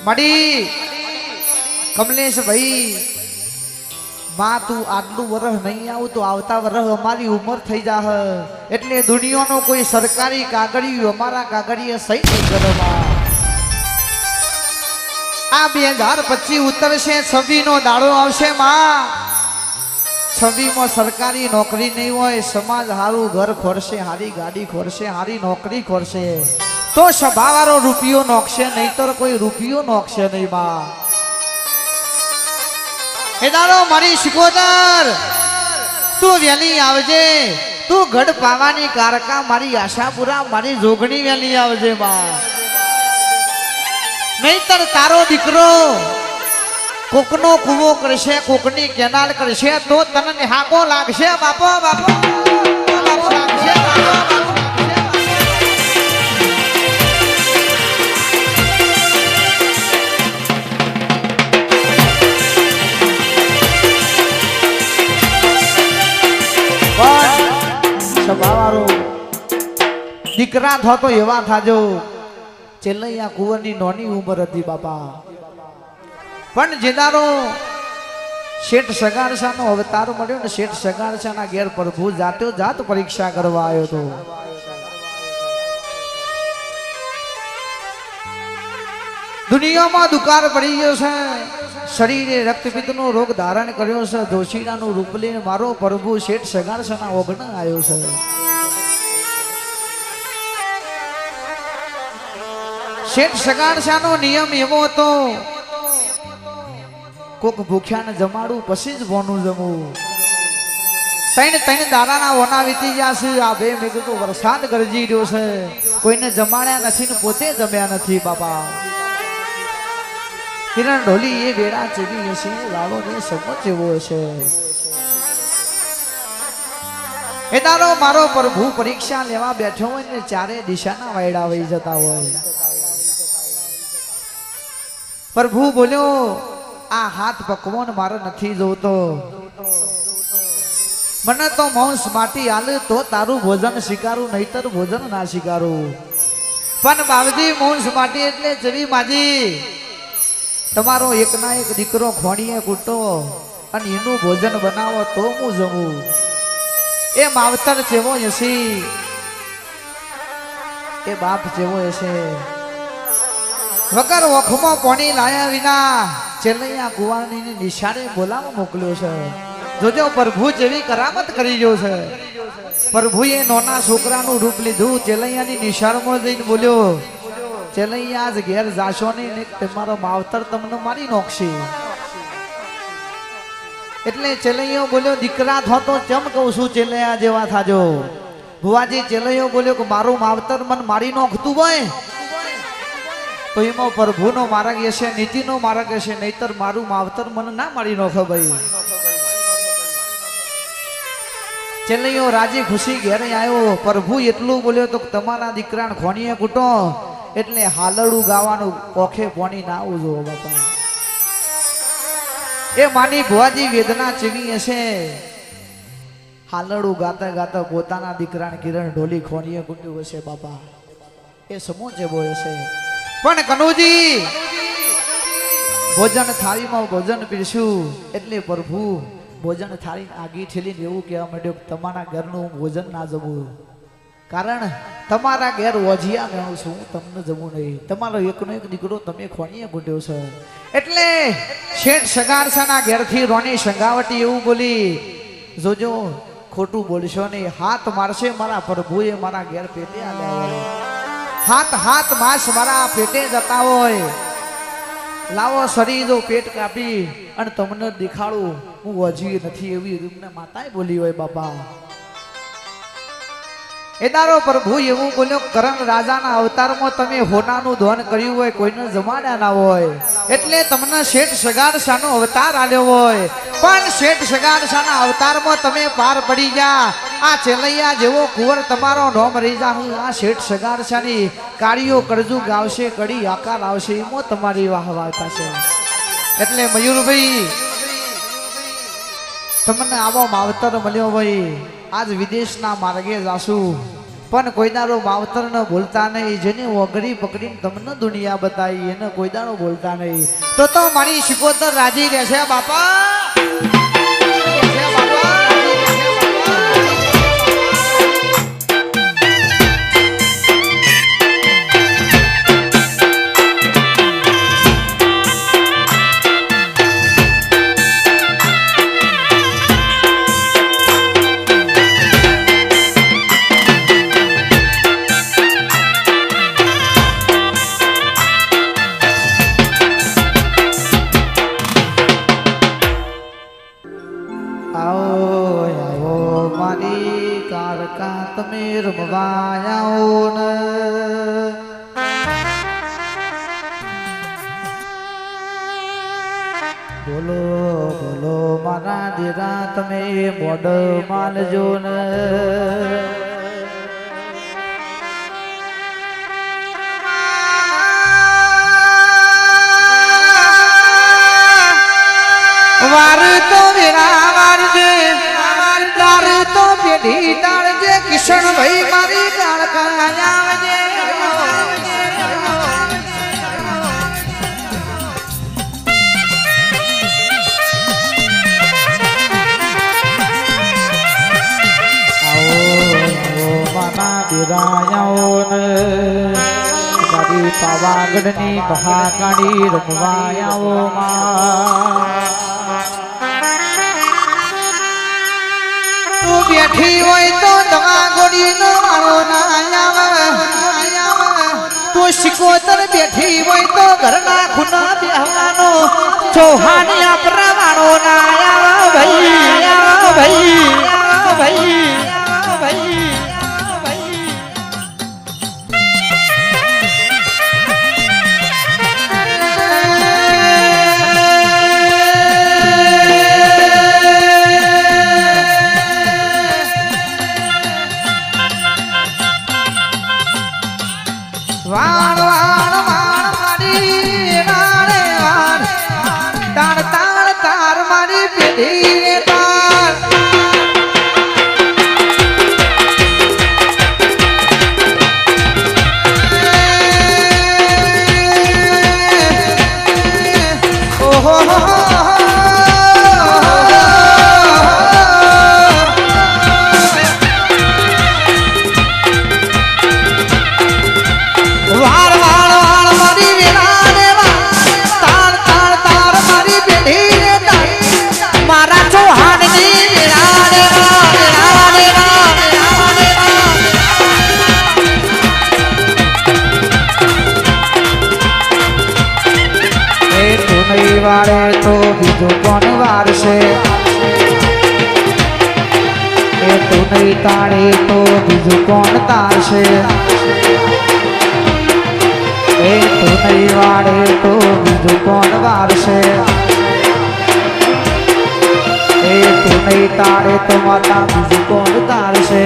મડી કમલેશ ભાઈ માં તું આટલું વરસ નહીં આવું તો આવતા વરસ અમારી ઉંમર થઈ જા એટલે દુનિયાનો કોઈ સરકારી કાગળિયું અમારા કાગળીએ સહી આ બે હજાર પચીસ ઉતરશે છવ્વી નો દાડો આવશે માં છવ્વીમાં સરકારી નોકરી નહીં હોય સમાજ સારું ઘર ખોરશે સારી ગાડી ખોરશે હારી નોકરી ખોરશે તો સભાવાળો રૂપિયો નોખશે નહીતર કોઈ રૂપિયો નોખશે નહીં બા. એ મારી શિકોદર તું વેલી આવજે. તું ગઢ પાવાની કારકા મારી આશાપુરા મારી જોગણી વેલી આવજે બા. નહીતર તારો દીકરો કોકનો કૂવો કરશે કોકની કેનાલ કરશે તો તને હાકો લાગશે બાપો બાપો. લાગશે, સભાવાળો દીકરા થતો એવા થાજો. ચેલૈયા કુંવરની નોની ઉંમર હતી બાપા. પણ જેદારો શેઠ સગારસાનો અવતાર મળ્યો ને શેઠ સગારસાના ઘેર પ્રભુ જાતો જાત પરીક્ષા કરવા આવ્યો હતો દુનિયામાં દુકાર પડી ગયો છે. શરીરે રક્તપિત્તનો રોગ ધારણ કર્યો છે. દોશીડાનું રૂપ લઈને મારો પ્રભુ શેઠ સગારસાના ઓગણ આવ્યો છે. શેઠ સગારસાનો નિયમ એવો હતો, કોક ભૂખ્યાને જમાડું, પછી જ ભોનું જમવું. ત્રણ ત્રણ દાડાના ઓના વીતી ગયા છે, આ બે મેં વરસાદ ગરજી રહ્યો છે, કોઈને જમાડ્યા નથી ને પોતે જમ્યા નથી, બાપા. કિરણ ઢોલી એ વેળા ચેવી હશે, લાલો ને સમજ જેવો હશે. એ તારો મારો પ્રભુ પરીક્ષા લેવા બેઠો હોય ને, ચારે દિશાના વાયડા વહી જતા હોય. પ્રભુ બોલ્યો, આ હાથ પકવાન મારો નથી જોતો. મને તો માંસ માટી આલે તો તારું ભોજન સ્વીકારું નહીતર ભોજન ના સ્વીકારું પણ બાવજી, માંસ માટી એટલે જેવી માજી. તમારો એક ના એક દીકરો ખોણીએ કૂટો અને એનું ભોજન બનાવો તો હું જમું. એ માવતર જેવો હશે. એ બાપ જેવો હશે. વગર વખમાં પોણી લાયા વિના? ચેલૈયા કુવારની નિશાળે બોલાવા મોકલ્યો છે. જોજો, પ્રભુ જેવી કરામત કરી રહ્યો છે. પ્રભુએ નોના છોકરાનું રૂપ લીધું. ચેલૈયાની નિશાળમાં જઈને બોલ્યો, ચેલૈયા, આજ ઘેર જાશો ને તમારો માવતર તમને મારી નોખશે. એટલે ચેલૈયો બોલ્યો, દીકરા થો તો ચમ કહું છું, ચેલૈયા જેવા થાજો. ભુવાજી ચેલૈયો બોલ્યો કે, મારું માવતર મન મારી નોખતું હોય તો એમાં પ્રભુનો માર્ગ હશે નીતિનો માર્ગ હશે નહીતર મારું માવતર મને ના મળી નોખો ભાઈ ચેલ્લૈયો રાજી ખુશી ઘેર આવ્યો પ્રભુ એટલું બોલ્યો તો તમારા દીકરાને ખોણીએ કૂટો, એટલે હાલડું ગાવાનું કોખે પોણી ના ઉજો બાપા. એ માની ભુવાજી વેદના ચીની હશે હાલડું ગાતા ગાતા પોતાના દીકરાને કિરણ ઢોલી ખોણીએ કૂટ્યું હશે બાપા. એ સમૂહ જેવો હશે પણ કનુજી, ભોજન થાળીમાં ભોજન પીરશું. એટલે પ્રભુ, ભોજન થાળી આગી ઠેલીને એવું કહેવા માંડ્યું તમારા ઘરનું ભોજન ના જમું. કારણ તમારા ઘેર વજિયા ગણું છું, હું તમને જમું નહીં. તમારો એકનો એક દીકરો તમે ખોણીએ ગુંડ્યો છે. એટલે શેઠ સગારસાના ઘેરથી રોની સંગાવટી એવું બોલી, જોજો, ખોટું બોલશો નહીં. હાથ મારશે મારા પ્રભુએ મારા ઘેર પેટે આલ્યા હાથ હાથ માસ મારા પેટે જતા હોય. લાવો શરીર પેટ કાપી અને તમને દેખાડું. હું વજી નથી એવી તમને માતાએ બોલી હોય બાપા. એ પ્રભુ એવું બોલ્યો, કરણ રાજાના અવતારમાં તમે હોનાનું ધોન કર્યું હોય, કોઈને જમાડ્યા ના હોય. એટલે તમને શેઠ સગારસાનો અવતાર આવ્યો હોય. પણ શેઠ સગારસાના અવતારમાં તમે પાર પડી જા આ ચેલૈયા જેવો કુંવર તમારો નોમ રહી જા હું આ શેઠ સગારસાની કાળીઓ કરજુ ગાવશે, કડી આકાર આવશે, એમાં તમારી વાહ વાર્તા છે એટલે મયુરભાઈ, તમને આવો માવતર મળ્યો ભાઈ આજ વિદેશના માર્ગે જાશું. પણ કોઈ દાડો માવતર ન ભૂલતા નહીં. જેને વગડી પકડીને તમને દુનિયા બતાવી, એને કોઈ બોલતા નહીં. તો તો મારી શિકોતર રાજી રહેશે, બાપા. કારકા તમે રમવા આવો ને બોલો બોલો, મારા દેરા, તમે મોડ માનજો ને. વાર તો વેરા પેઢી તાળજે કિશન ભાઈ મારી તાળ મારી પાવાગઢની મહાકાળી રમવાયાઓ તું બેઠી હોય તો દવા ગોળી નો મારો ના આવે. તું શિકોતર બેઠી હોય તો ઘરના ખૂના બેહવાનો. ચૌહાની આપરા વાળો ના આવે. ભાઈ ભાઈ ભાઈ વાણ વાળે તો બીજું કોણ વારશે? એ તું નહીં તાળે તો બીજું કોણ તારશે? એ તું નહીં વાળે તો બીજું કોણ વારશે? એ તું નહીં તાળે તો માતા બીજું કોણ તારશે?